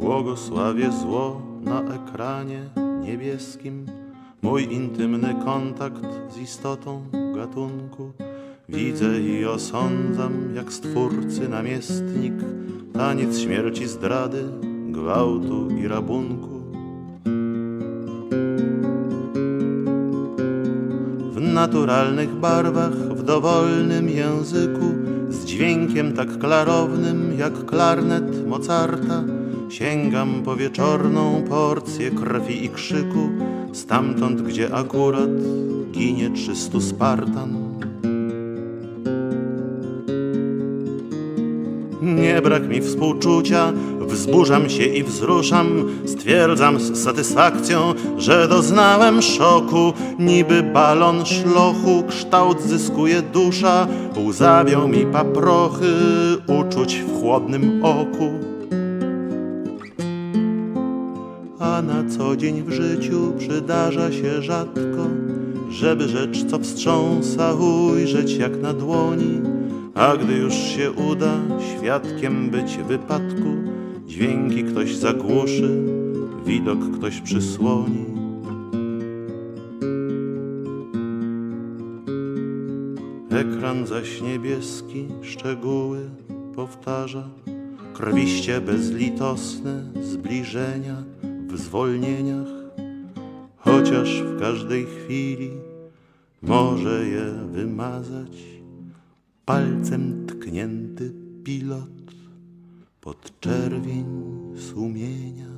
Błogosławię zło na ekranie niebieskim, mój intymny kontakt z istotą gatunku. Widzę i osądzam, jak stwórcy namiestnik, taniec śmierci, zdrady, gwałtu i rabunku. W naturalnych barwach, w dowolnym języku, z dźwiękiem tak klarownym jak klarnet Mozarta, sięgam po wieczorną porcję krwi i krzyku, stamtąd, gdzie akurat ginie trzystu Spartan. Nie brak mi współczucia, wzburzam się i wzruszam, stwierdzam z satysfakcją, że doznałem szoku. Niby balon szlochu, kształt zyskuje dusza, łzawią mi paprochy, uczuć w chłodnym oku. Na co dzień w życiu przydarza się rzadko, żeby rzecz, co wstrząsa, ujrzeć jak na dłoni. A gdy już się uda świadkiem być wypadku, dźwięki ktoś zagłuszy, widok ktoś przysłoni. Ekran zaś niebieski szczegóły powtarza, krwiście bezlitosne zbliżenia zwolnieniach, chociaż w każdej chwili może je wymazać palcem tknięty pilot pod czerwień sumienia.